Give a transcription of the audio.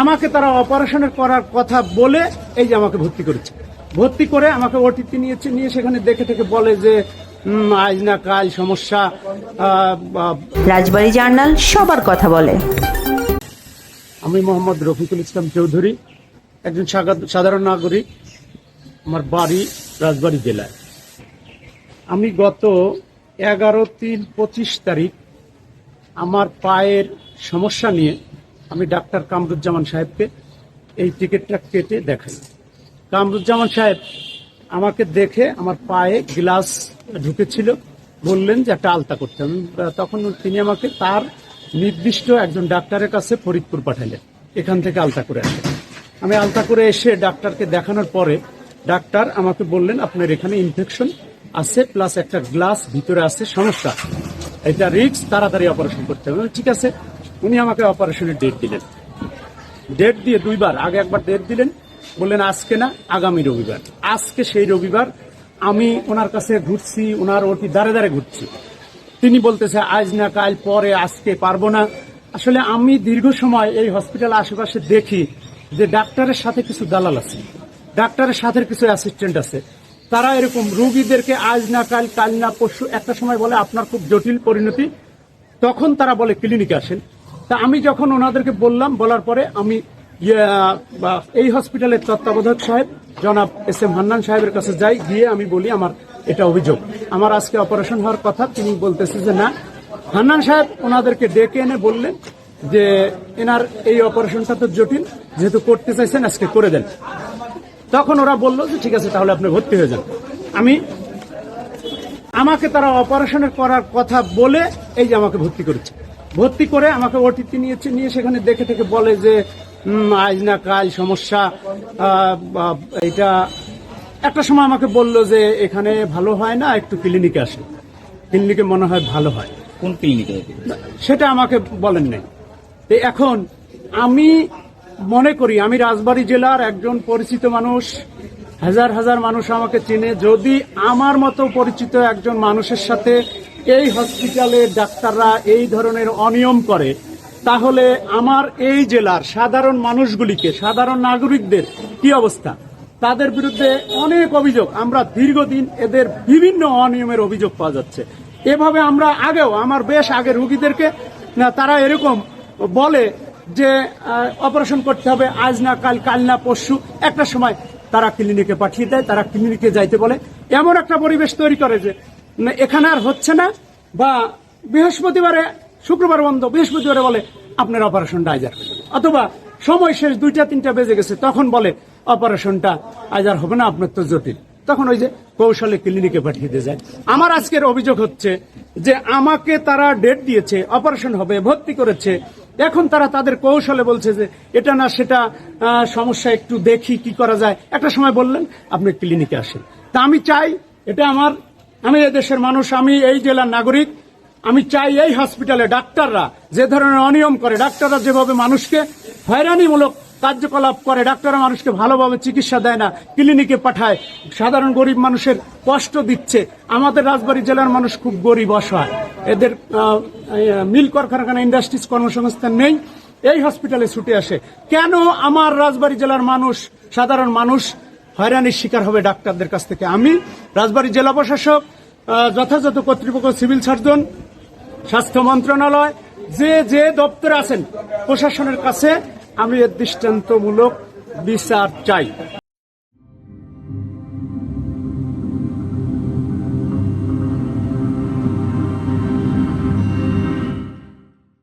আমাকে তারা অপারেশনের করার কথা বলে এই যে আমাকে ভর্তি করেছে। ভর্তি করে আমাকে ওটিতে নিয়েছে নিয়ে সেখানে দেখে থেকে বলে যে আজ না কাল সমস্যা রাজবাড়ী জার্নাল সবার কথা বলে। আমি মোহাম্মদ রফিকুল ইসলাম চৌধুরী একজন সাধারণ নাগরিক আমার বাড়ি রাজবাড়ি জেলায়। আমি গত এগারো তিন পঁচিশ তারিখ আমার পায়ের সমস্যা নিয়ে আমি ডাক্তার কামরুজ্জামান সাহেবকে এই টিকিটটা কেটে দেখাই। কামরুজ্জামান সাহেব আমাকে দেখে আমার পায়ে গ্লাস ঢুকেছিল, বললেন যে একটা আলতা করতে হবে। তখন তিনি আমাকে তার নির্দিষ্ট একজন ডাক্তারের কাছে ফরিদপুর পাঠালেন, এখান থেকে আলতা করে আসে আমি আলতা করে এসে ডাক্তারকে দেখানোর পরে ডাক্তার আমাকে বললেন, আপনার এখানে ইনফেকশন আছে প্লাস একটা গ্লাস ভিতরে আছে, সমস্যা। এটা রিক্স তাড়াতাড়ি অপারেশন করতে হবে। ঠিক আছে। উনি আমাকে অপারেশনের ডেট দিলেন। ডেট দিয়ে দুইবার, আগে একবার ডেট দিলেন, বললেন আজকে না, আগামী রবিবার। আজকে সেই রবিবার আমি ওনার কাছে ঘুরছি, ওনার ওটি দাঁড়ে দাঁড়ে ঘুরছি। তিনি বলতেছে, আজ না কাল পরে, আজকে পারব না। আসলে আমি দীর্ঘ সময় এই হসপিটাল আশেপাশে দেখি যে ডাক্তারের সাথে কিছু দালাল আছে, ডাক্তারের সাথে কিছু অ্যাসিস্ট্যান্ট আছে। তারা এরকম রুগীদেরকে, আজ না কাল কাল না পরশু, একটা সময় বলে, আপনার খুব জটিল পরিণতি। তখন তারা বলে, ক্লিনিকে আসেন। তা আমি যখন ওনাদেরকে বললাম বলার পরে আমি ইয়ে, এই হসপিটালের তত্ত্বাবধায়ক সাহেব জনাব এস এম হান্নান সাহেবের কাছে যাই গিয়ে আমি বলি আমার এটা অভিযোগ। আমার আজকে অপারেশন হওয়ার কথা তিনি বলতেছে যে না। হান্নান সাহেব ওনাদেরকে ডেকে এনে বললেন যে এনার এই অপারেশনটা তো জটিল যেহেতু করতে চাইছেন আজকে করে দেন। তখন ওরা বলল যে ঠিক আছে তাহলে আপনি ভর্তি হয়ে যান। আমি আমাকে তারা অপারেশনের করার কথা বলে এই যে আমাকে ভর্তি করেছে। ভর্তি করে আমাকে ওটিতে নিয়েছে নিয়ে সেখানে দেখে থেকে বলে যে আজ না কাল সমস্যা। এটা একটা সময় আমাকে বলল যে এখানে ভালো হয় না একটু ক্লিনিকে আসে ক্লিনিকে মনে হয় ভালো হয়। কোন ক্লিনিকে? সেটা আমাকে বলেন নাই। তো এখন আমি মনে করি আমি রাজবাড়ী জেলার একজন পরিচিত মানুষ হাজার হাজার মানুষ আমাকে চেনে। যদি আমার মতো পরিচিত একজন মানুষের সাথে এই হসপিটালের ডাক্তাররা এই ধরনের অনিয়ম করে, তাহলে আমার এই জেলার সাধারণ মানুষগুলিকে, সাধারণ নাগরিকদের কি অবস্থা? তাদের বিরুদ্ধে অনেক অভিযোগ। আমরা দীর্ঘদিন এদের বিভিন্ন অনিয়মের অভিযোগ পাওয়া যাচ্ছে। এভাবে আমরা আগেও, আমার বেশ আগে রুগীদেরকে তারা এরকম বলে যে অপারেশন করতে হবে, আজ না কাল কাল না পরশু, একটা সময় তারা ক্লিনিকে পাঠিয়ে দেয়, তারা ক্লিনিকে যাইতে বলে। এমন একটা পরিবেশ তৈরি করে যে এখানে আর হচ্ছে না, বা বৃহস্পতিবারে, শুক্রবার বন্ধ, বৃহস্পতিবারে বলে, আপনার অপারেশনটা আজ আর হবে না। অথবা সময় শেষ, দুইটা, তিনটা বেজে গেছে, তখন বলে অপারেশনটা আজ আর হবে না, আপনার তো জটিল। তখন ওই যে কৌশলে ক্লিনিকে পাঠিয়ে দিয়ে যায়। আমার আজকের অভিযোগ হচ্ছে যে, আমাকে তারা ডেট দিয়েছে অপারেশন হবে, ভর্তি করেছে এখন তারা তাদের কৌশলে বলছে যে এটা না, সেটা সমস্যা একটু দেখি কি করা যায়। একটা সময় বললেন, আপনি ক্লিনিকে আসেন। তা আমি চাই, এটা আমার, আমি দেশের মানুষ, আমি এই জেলার নাগরিক, আমি চাই এই হসপিটালে ডাক্তাররা যে ধরনের অনিয়ম করে, ডাক্তাররা যেভাবে মানুষকে হয়রানিমূলক কার্যকলাপ করে, ডাক্তাররা মানুষকে ভালোভাবে চিকিৎসা দেয় না, ক্লিনিকে পাঠায়। সাধারণ গরিব মানুষের কষ্ট দিচ্ছে। আমাদের রাজবাড়ী জেলার মানুষ খুব গরিব, অসহায়। এদের মিল কারখানা ইন্ডাস্ট্রিজ কর্মসংস্থান নেই, এই হসপিটালে ছুটে আসে। কেন আমার রাজবাড়ী জেলার মানুষ, সাধারণ মানুষ হয়রানির শিকার হবে ডাক্তারদের কাছ থেকে? আমি রাজবাড়ী জেলা প্রশাসক যথাযথ কর্তৃপক্ষ, সিভিল সার্জন, স্বাস্থ্য মন্ত্রণালয়, যে যে দপ্তরে আছেন, প্রশাসনের কাছে আমি এর দৃষ্টান্তমূলক বিচার চাই।